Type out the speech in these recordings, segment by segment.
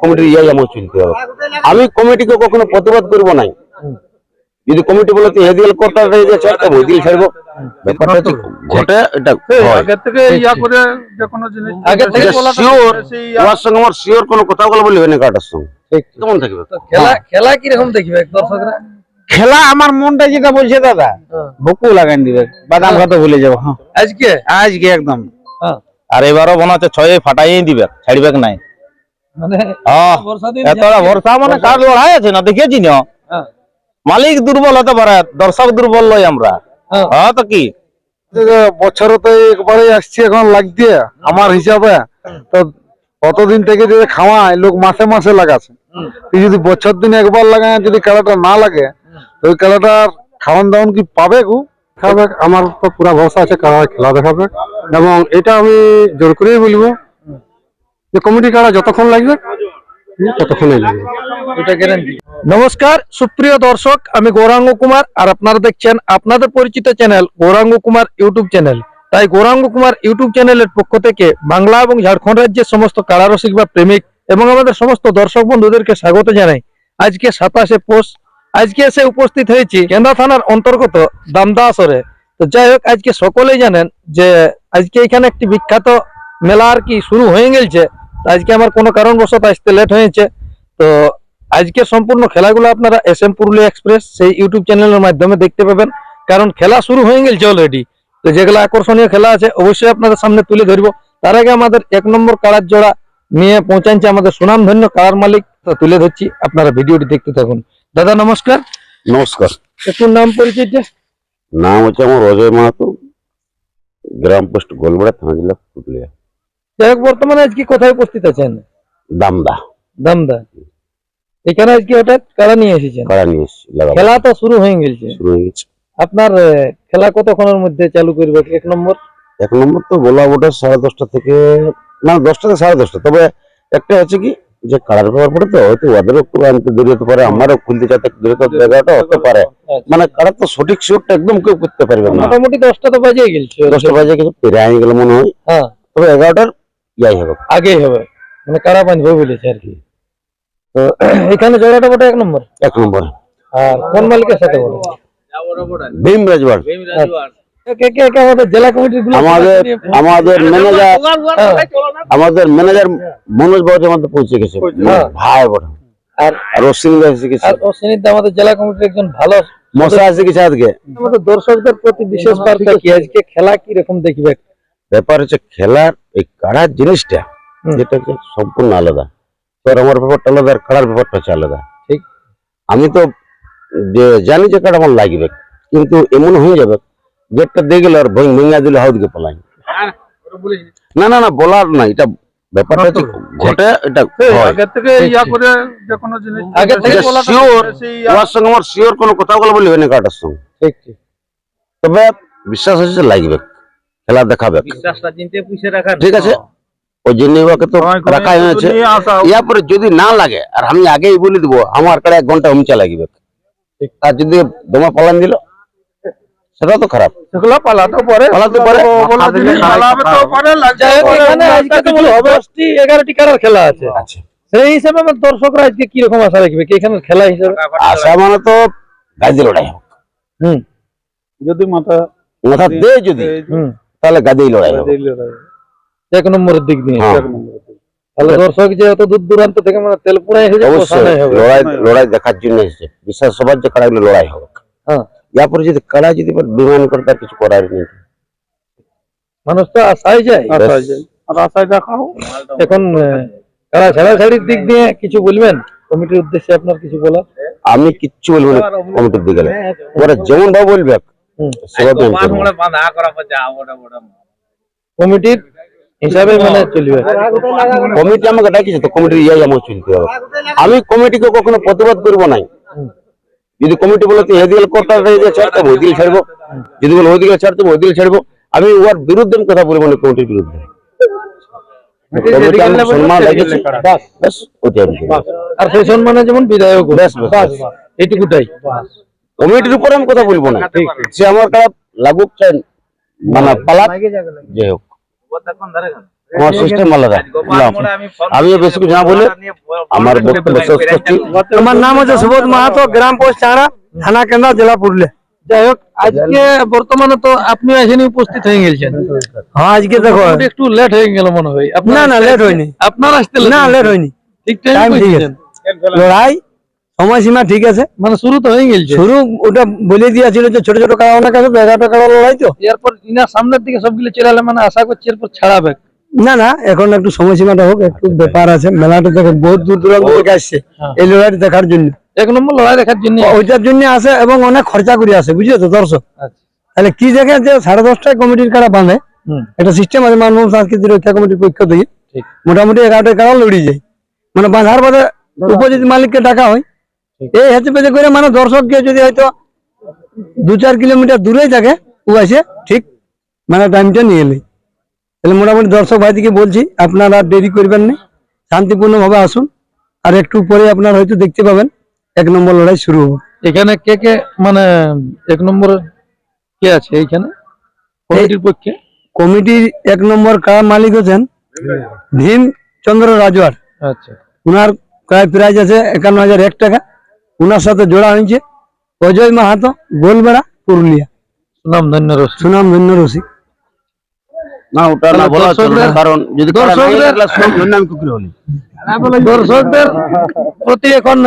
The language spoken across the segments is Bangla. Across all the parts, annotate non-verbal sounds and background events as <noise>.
কমিটির ইয়াই আমার চলতে হবে। আমি কমিটিকে কখনো প্রতিবাদ করব নাই। যদি কমিটি বলে তুই হেদিল করতে ছাড়তে ওইদিল ছাড়বো ব্যাপারটা হচ্ছে ঘটে এটা আগে থেকে ইয়া করে যে কোনো জিনিস আগে থেকে শিওর ওর সঙ্গে আমার শিওর কোনো কথা বলা বলি না কাটার সঙ্গে। কেমন থাকবে? খেলা খেলা কীরকম দেখবে দর্শকরা? খেলা আমার মনটা যেটা বলছে দাদা বকু লাগাই দিবে। বাদাম খাতে ভুলে যাব হ্যাঁ। আজকে? আজকে একদম। হ্যাঁ। আর এবারও মনে হচ্ছে ছয় ফাটাই দিবে ছাড়বে নাই মানে হ্যাঁ বর্ষা দিন এতটা ভরসা মানে কার লড়াই আছে না দেখেছি না। হ্যাঁ। মালিক দুর্বল হতে পারে দর্শক দুর্বল লয় আমরা। হ্যাঁ। হ্যাঁ তো কি? বছরে তো একবারে আসছি এখন লাগছে আমার হিসাবে। তো কতদিন থেকে যদি খাওয়ায় লোক মাসে মাসে লাগাছে তুই যদি বছর দিন একবার লাগায় যদি খেলাটা না লাগে তো ওই খেলাটার খাওয়ান দাওয়ান কি পাবে গু? খাবে আমার তো পুরা ভরসা আছে কারা খেলা দেখাবে এবং এটা আমি জোর করেই বলব যে কমিটি কারা যতক্ষণ লাগবে ততক্ষণই লাগবে। এটা গ্যারান্টি নমস্কার সুপ্রিয় দর্শক আমি গৌরাঙ্গ কুমার আর আপনারা দেখছেন আপনাদের পরিচিত channel Gouranga Kumar YouTube channel তাই গৌরাঙ্গ কুমার ইউটিউব চ্যানেলের পক্ষ থেকে বাংলা এবং ঝাড়খণ্ড রাজ্যের সমস্ত কারারসিক বা প্রেমিক এবং আমাদের সমস্ত দর্শক বন্ধুদেরকে স্বাগত জানাই। আজকে সাতাশে পোষ আজকে এসে উপস্থিত হয়েছি কেন্দ্রা থানার অন্তর্গত দামদা আসরে। তো যাই হোক আজকে সকলেই জানেন যে আজকে এখানে একটি বিখ্যাত মেলা আর কি শুরু হয়ে গেছে আজকে আমার কোনো কারণবশত আসতে লেট হয়েছে। তো আজকে সম্পূর্ণ খেলাগুলো আপনারা এস এম পুরুলিয়া এক্সপ্রেস সেই ইউটিউব চ্যানেলের মাধ্যমে দেখতে পাবেন কারণ খেলা শুরু হয়ে গেছে অলরেডি তো যেগুলো আকর্ষণীয় খেলা আছে অবশ্যই আপনাদের সামনে তুলে ধরবো। তার আগে আমাদের এক নম্বর কাড়ার জোড়া নিয়ে পৌঁছাচ্ছে আমাদের সুনামধন্য কাড়ার মালিক তো তুলে ধরছি আপনারা ভিডিওটি দেখতে থাকুন। দাদা নমস্কার। নমস্কার। একটু নাম পরিচয়টা? নাম হচ্ছে আমার অজয় মাহাতো গ্রাম পোস্ট গোলবেড়া থানা জেলা পুরুলিয়া। যাই হোক বর্তমানে আজকে কোথায় উপস্থিত আছেন? দামদা। দামদা। এখানে আজকে হঠাৎ কারা নিয়ে এসেছেন? কারা নিয়ে এসছি। খেলা তো শুরু হয়ে গেছে। শুরু হয়ে গেছে। আপনার খেলা কতক্ষণের মধ্যে চালু করবে? এক নম্বর? এক নম্বর তো বলা ওটা সাড়ে দশটা থেকে না দশটা থেকে সাড়ে দশটা। তবে একটা হচ্ছে কি যে কালার ব্যাপার পড়ে তো হয়তো ওদেরও একটু আনতে দেরি হতে পারে আমারও খুলতে যাতে দেরি হতে এগারোটা হতে পারে। মানে কালার তো সঠিক শিওরটা একদম কেউ করতে পারবে না। মোটামুটি দশটা তো বাজে গেছে দশটা বাজে কিছু পেরে আনি গেলে মনে হয়। হ্যাঁ। তবে এগারোটার ইয়াই হবে। আগেই হবে। মানে কারা বাঁধবে বলেছে আর কি? তো <clears throat> এখানে জোড়াটা বটে এক নম্বর? এক নম্বর। আর কোন মালিকের সাথে বলে ভীম রাজবার কে কে কে আমাদের জেলা কমিটির আমাদের আমাদের ম্যানেজার আমাদের ম্যানেজার মনোজ বাবু আমাদের পৌঁছে গেছে। হ্যাঁ। ভাই বড়। আর আর এসে গেছে। আর অশ্বিনীর আমাদের জেলা কমিটির একজন ভালো মশা এসে গেছে আজকে। আমাদের দর্শকদের প্রতি বিশেষ বার্তা কি? আজকে খেলা কি রকম দেখবে? ব্যাপার হচ্ছে খেলার এই কাড়ার জিনিসটা যেটা হচ্ছে সম্পূর্ণ আলাদা। তোর আমার ব্যাপারটা আলাদা আর কাড়ার ব্যাপারটা হচ্ছে আলাদা। ঠিক। আমি তো জানি যে কাড়া আমার লাগবে কিন্তু এমন হয়ে যাবে গেটটা দিয়ে গেলে আর ভেঙে ভেঙে দিলে হাউ দিকে পলাই না। না না বলার না এটা ব্যাপারটা হচ্ছে ঘটে এটা আগে থেকে ইয়া করে যে কোনো জিনিস আগে থেকে শিওর ওর সঙ্গে আমার শিওর কোনো কথা বলা বলি হয় না কাটার সঙ্গে। ঠিক ঠিক। তবে বিশ্বাস হচ্ছে লাগবে। খেলা দেখাবে। রাখা ঠিক আছে? ওই জন্য ওকে তো রাখাই হয়েছে। নিয়ে আসা ইয়ার পরে যদি না লাগে আর আমি আগেই বলে দিব আমার কাছে এক ঘণ্টা উমচা লাগবে আর যদি দমা পালান দিল সেটা তো খারাপ। সেগুলো পালাতে পারে। পালাতে এগারোটি কারার খেলা আছে। সেই হিসাবে আমার দর্শকরা আজকে কি রকম আশা রাখবে? এখানে খেলা হিসাবে? আশা মানে তো গাদি লড়াই হোক। হুম। যদি মাথা মাথা দে যদি। হুম। তাহলে গাদি লড়াই হবে। এক নম্বরের দিক দিয়ে হ্যাঁ। তাহলে দর্শক যে এত দূর দূরান্ত থেকে মানে তেল পুরাই হয়ে অবশ্যই লড়াই লড়াই দেখার জন্য এসেছে। বিশ্বাস সবার যে কাড়াগুলো লড়াই হবে। হ্যাঁ। ইয়ার যদি কাড়া যদি বিমান করে তার কিছু করার নেই। মানুষ তো আশাই যায়। আশায় যায়। আর আশায় দেখাও এখন কারা ছাড়াছাড়ির দিক দিয়ে কিছু বলবেন? কমিটির উদ্দেশ্যে আপনার কিছু বলার? আমি কিচ্ছু বলব না কমিটির দিকে। ওরা যেমন ভাবে বলবে কমিটির হিসাবে মানে চলবে। কমিটি আমাকে ডাকিছে তো কমিটির ইয়াই আমার চলতে হবে। আমি কমিটিকে কখনো প্রতিবাদ করব নাই। যদি কমিটি বলে তুই এদিকে করতে ছাড়তে হবে ওইদিকে ছাড়বো। যদি বলে ওইদিকে ছাড়তে হবে ওইদিকে ছাড়বো। আমি ওর বিরুদ্ধে আমি কথা বলব না কমিটির বিরুদ্ধে। আর সেই সম্মানে যেমন বিধায়ক এইটুকুটাই। কমিটির উপরে আমি কথা বলব না। সে আমার খারাপ লাগুক চাই মানে পালাক যে হোক। আমার সিস্টেম আলাদা। বুঝলাম। আমিও বেশি কিছু না বলে আমার বক্তব্য শেষ করছি। আমার নাম হচ্ছে সুবোধ মাহাতো গ্রাম পোস্ট চাঁড়া থানা কেন্দ্র জেলা পুরুলিয়া। যাই হোক আজকে বর্তমানে তো আপনি এখানে উপস্থিত হয়ে গেছেন। হ্যাঁ আজকে দেখো। একটু লেট হয়ে গেল মনে হয়। না না লেট হয়নি। আপনার আসতে না লেট হয়নি। ঠিক টাইম ঠিক আছে লড়াই সময়সীমা ঠিক আছে। মানে শুরু তো হয়ে গেছে শুরু ওটা বলে দিয়েছিল যে ছোট ছোট আছে তো এগারোটা কাড়া লড়াই তো? এরপর ইনার সামনের দিকে সবগুলো চলে মানে আশা করছি এরপর ছাড়াবে। না না এখন একটু সময়সীমাটা হোক একটু ব্যাপার আছে। মেলাটা দেখে বহুত দূর দূরান্ত থেকে আসছে। এই লড়াইটা দেখার জন্য। এক নম্বর লড়াই দেখার জন্য। ওইটার জন্য আসে এবং অনেক খরচা করে আসে বুঝলে তো দর্শক? তাহলে কি দেখে যে সাড়ে দশটায় কমিটির কারা বাঁধে? একটা সিস্টেম আছে মানব সাংস্কৃতিক রক্ষা কমিটির পক্ষ থেকে। মোটামুটি এগারোটায় কারা লড়িয়ে যায়? মানে বাঁধার বাদে উপজিত মালিককে ডাকা হয়। এই হেঁচে পেঁচে করে মানে দর্শককে যদি হয়তো দু চার কিলোমিটার দূরেই থাকে ও আসে ঠিক মানে টাইমটা নিয়ে এলে তাহলে মোটামুটি দর্শক ভাইদিকে বলছি আপনারা দেরি করবেন না শান্তিপূর্ণভাবে আসুন। আর একটু পরে আপনারা হয়তো দেখতে পাবেন এক নম্বর লড়াই শুরু হবে। এখানে কে কে মানে এক নম্বর কে আছে এইখানে? কমিটির পক্ষে? কমিটির এক নম্বর কার মালিক হচ্ছেন? ভীম। চন্দ্র রাজওয়ার। আচ্ছা। উনার প্রায় প্রাইজ আছে একান্ন হাজার এক টাকা। উনার সাথে জোড়া হয়েছে। অজয় মাহাতো গোলবেড়া পুরুলিয়া। সুনাম ধন্য রসিক। সুনাম ধন্য রসিক। না ওটা না বলা চলবে কারণ যদি দর্শকদের- এগুলা সব নাম কুকুর হলি। দর্শকদের প্রতি এখন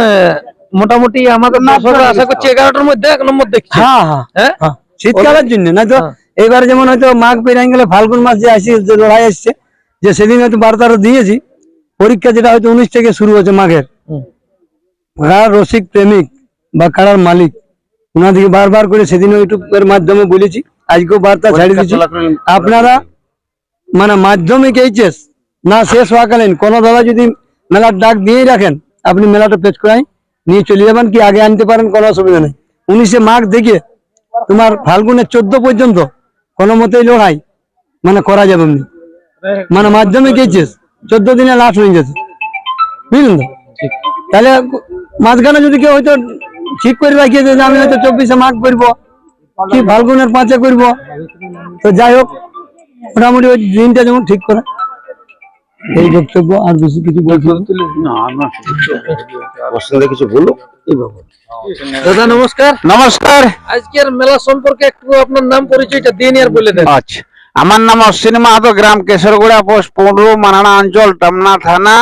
মোটামুটি আমাদের দর্শকরা আশা করছি এগারোটার মধ্যে এক নম্বর দেখছি। হ্যাঁ হ্যাঁ। শীতকালের জন্য না তো এবার যেমন হয়তো মাঘ পেরিয়ে গেলে ফাল্গুন মাস যে আসি লড়াই আসছে যে সেদিন হয়তো বার্তাটা দিয়েছি পরীক্ষা যেটা হয়তো উনিশ থেকে শুরু হচ্ছে মাঘের। কারার রসিক প্রেমিক বা কারার মালিক। ওনাদেরকে বারবার করে সেদিন ইউটিউবের মাধ্যমে বলেছি আজকেও বার্তা ছাড়িয়ে দিচ্ছি আপনারা মানে মাধ্যমিক এইচএস না শেষ হওয়াকালীন কোনো দাদা যদি মেলার ডাক দিয়েই রাখেন আপনি মেলাটা পেচ করাই নিয়ে চলে যাবেন কি আগে আনতে পারেন কোনো অসুবিধা নেই। উনিশে মাঘ দেখে তোমার ফাল্গুনের চোদ্দ পর্যন্ত কোনো মতেই লড়াই মানে করা যাবে না। মানে মাধ্যমিক এইচএস চোদ্দ দিনে লাস্ট হয়ে গেছে। বুঝলেন তো? তাহলে মাঝখানে যদি কেউ হয়তো ঠিক করে রাখিয়েছে যে আমি হয়তো চব্বিশে মাঘ করব কি ফাল্গুনের পাঁচে করব। তো যাই হোক মোটামুটি ওই দিনটা যেমন ঠিক করে। এই বক্তব্য আর বেশি কিছু বলছি না। কিছু বলো দাদা নমস্কার। নমস্কার। আজকের মেলা সম্পর্কে একটু আপনার নাম পরিচয়টা আর বলে দেন। আচ্ছা। আমার নাম অশ্বিনী মাহাতো গ্রাম কেশরগুড়া পোস্ট পনেরো মানানা অঞ্চল টামনা থানা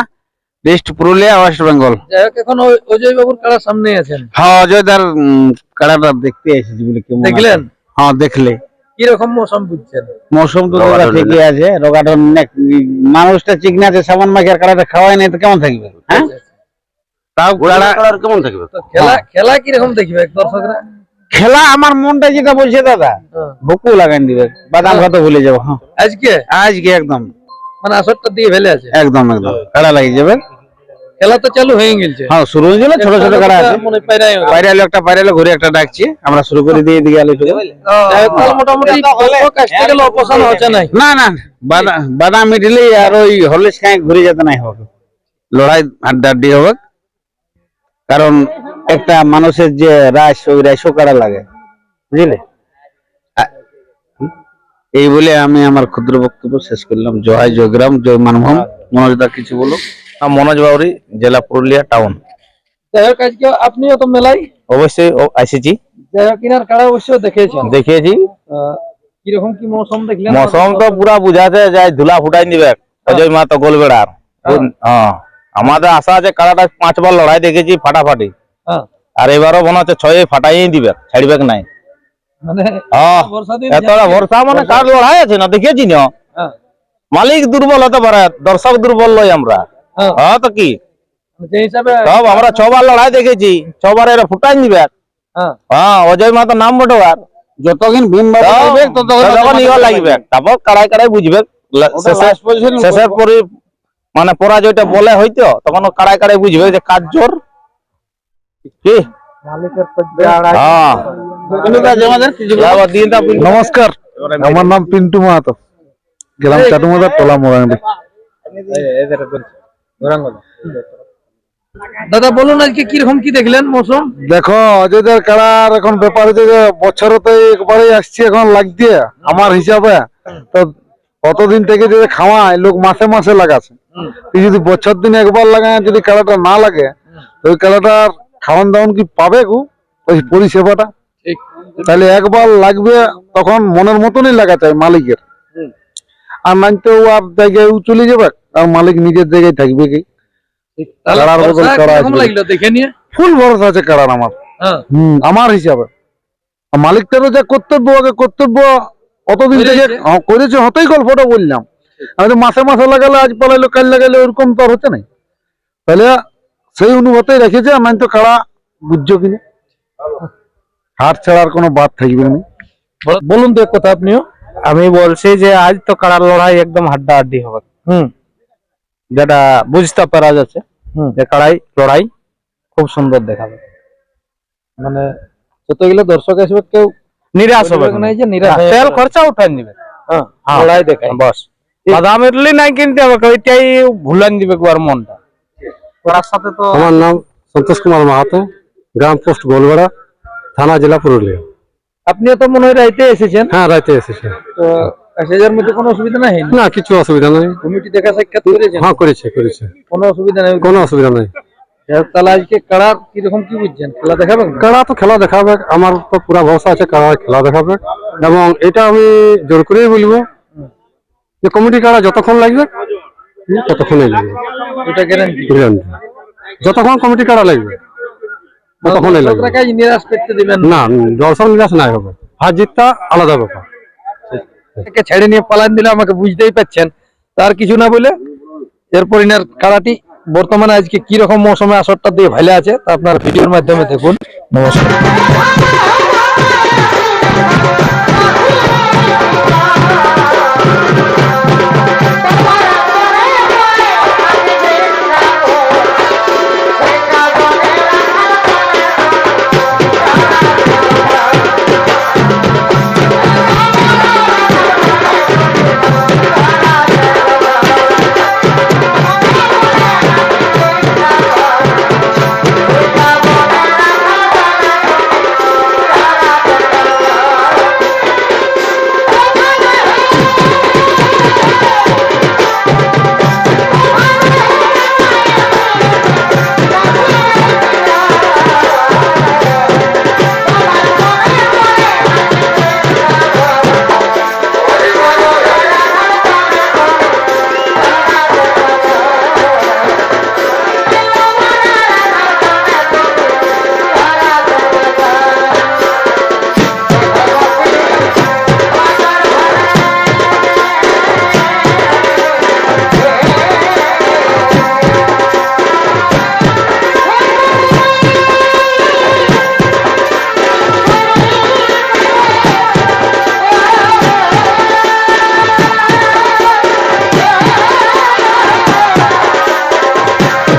ডিস্ট পুরুলিয়া ওয়েস্ট বেঙ্গল। এখন অজয় বাবুর কারা সামনে আছেন। হ্যাঁ অযোধ্যার উম, কাড়াটা দেখতে এসেছি বলে কেমন দেখলেন? হ্যাঁ দেখলে। কীরকম মৌসুম বুঝছেন? মৌসুম তো ঠিকই আছে রোগাটা মানুষটা চিকনা আছে সাবান মাখের কাড়াটা খাওয়াই নাই তো কেমন থাকবে? হ্যাঁ? তাও কাড়া কেমন থাকবে? খেলা খেলা কীরকম দেখবে দর্শকরা? খেলা আমার মনটা যেটা বলছে দাদা হ্যাঁ। বকু লাগাই দিবে বাদাম খাতে ভুলে যাব হ্যাঁ। আজকে? আজকে একদম। মানে আসরটা দিয়ে ফেলে আছে? একদম একদম। কাড়া লাগিয়ে যাবে। খেলা তো চালু হয়ে গেছে। হ্যাঁ শুরু হয়ে গেল ছোট ছোট কাড়া আছে? মনে পাইরাই হবে। বাইরে আলো একটা বাইরে আলো ঘুরে একটা ডাকছি। আমরা শুরু করে দিয়ে আলো মোটামুটি অপসান হচ্ছে না। না বাদাম মিটলে আর ওই হলে ঘুরে যেতে নাই হবে। লড়াই আড্ডাড্ডি হবে। কারণ একটা মানুষের যে রাস ওই রাসও কারা লাগে? বুঝলে? এই বলে আমি আমার ক্ষুদ্র বক্তব্য শেষ করলাম। জয় জয়গ্রাম জয় মানভূম মনোজদা কিছু বলো মনোজ বাউরি জেলা পুরুলিয়া টাউন। যাই হোক আজকে আপনিও তো মেলাই অবশ্যই এসেছি যাই হোক কিনার কাড়া অবশ্যই দেখেছেন দেখিয়েছি। কীরকম কি মৌসুম দেখলেন? মৌসুম তো পুরা বুঝাতে যায় ধুলা ফুটাই দিবে অজয় মাতো গোলবেড়ার। হ্যাঁ। আমাদের আশা আছে কারাটা পাঁচবার লড়াই দেখেছি ফাটাফাটি। হ্যাঁ, আর এবারও মনে হচ্ছে ছয় ফাটাই দিবে ছাড়বে নাই। মানে হ্যাঁ। বর্ষা ভরসা মানে কার লড়াই আছে না দেখেছি না। হ্যাঁ, মালিক দুর্বল হতে পারে দর্শক দুর্বল লই আমরা। হ্যাঁ, হ্যাঁ তো কি? সব আমরা ছবার লড়াই দেখেছি ছবার এরা ফুটাই দিবে হ্যাঁ, হ্যাঁ অজয় মাতো নাম বটোয়ার যতক্ষণ ভীম যাবে, ততক্ষণ ইয়ে লাগবে। তারপর কাড়াই কাড়াই বুঝবে। শেষের পরে মানে পরাজয়টা বলে হয়তো তখন কাড়াই কাড়াই বুঝবে যে কাজ জোর। কি? হ্যাঁ। নমস্কার আমার নাম পিন্টু মাহাতো গ্রাম চাটুমাদার তোলা মোরাঙ্গি। দাদা বলুন আজকে কীরকম কি দেখলেন মৌসুম? দেখো অযোধ্যার কাড়ার এখন ব্যাপার হচ্ছে যে বছরতে একবারই আসছি এখন লাগছে আমার হিসাবে। তো অতদিন থেকে যে খাওয়ায় লোক মাসে মাসে লাগাছে তুই যদি বছর দিন একবার লাগায় যদি কাড়াটা না লাগে তো ওই কাড়াটার খাওয়ান দাওয়ান কি পাবে গো? ওই পরিষেবাটা? তাহলে একবার লাগবে তখন মনের মতনই লাগা চাই মালিকের। আর নাই তো ও আর জায়গায় চলে যাবে? আর মালিক নিজের জায়গায় থাকবে কি? কাড়ার বদল কাড়া ফুল ভরসা আছে কাড়ার আমার। হ্যাঁ। হুম আমার হিসাবে। মালিকটারও যে কর্তব্য আগে কর্তব্য অতদিন থেকে করেছে। হ্যাঁ, হতেই গল্পটা বললাম। আমি তো মাসে মাসে লাগালে আজ পালাইলো কাল লাগাইলো ওরকম তো হচ্ছে না তাহলে সেই অনুভূতি রেখেছে নাই তো কাড়া বুঝছ কিনা হাট ছাড়ার কোনো বাদ থাকবে না। বলুন তো এক কথা আপনিও। আমি বলছি যে আজ তো কাড়ার লড়াই একদম হাড্ডা হাড্ডি হবে। হুম। যেটা বুঝতে পারা যাচ্ছে যে কাড়াই লড়াই খুব সুন্দর দেখাবে। মানে যতগুলো দর্শক আসবে কেউ নিরাশ হবে না। যে নিরাশ তেল খরচা উঠান দিবে হ্যাঁ হ্যাঁ। লড়াই দেখায় বস। বাদাম ইডলি নাই কিনতে হবে ওইটাই ভুলান দিবে একবার মনটা। ওর সাথে তো আমার নাম সন্তোষ কুমার মাহাতো গ্রাম পোস্ট গোলবেড়া থানা জেলা পুরুলিয়া। আপনিও তো মনে হয় রাইতে এসেছেন। হ্যাঁ রাইতে এসেছেন। তো মধ্যে কোনো অসুবিধা নাই? না কিছু অসুবিধা নেই। কমিটি দেখা সাক্ষাৎ হ্যাঁ করেছে করেছে। কোনো অসুবিধা নেই? কোনো অসুবিধা নেই। তাহলে আজকে কাড়ার কীরকম কি বুঝছেন? খেলা কারা তো খেলা দেখাবে আমার তো পুরা ভরসা আছে কারা খেলা দেখাবে। এবং এটা আমি জোর করেই বলব যে কমিটি কারা যতক্ষণ লাগবে ততক্ষণই লাগবে এটা গ্যারান্টি যতক্ষণ কমিটি কারা লাগবে ততক্ষণই লাগবে। নিরাশ করতে দিবেন? না না দর্শক নিরাশ নাই হবে। হার জিতটা আলাদা ব্যাপার। থেকে ছেড়ে নিয়ে পালান দিলে আমাকে বুঝতেই পাচ্ছেন। তার কিছু না বলে এরপর ইনার কাড়াটি বর্তমানে আজকে কি রকম মৌসুমে আসরটা দিয়ে ভালো আছে তা আপনার ভিডিওর মাধ্যমে দেখুন। নমস্কার।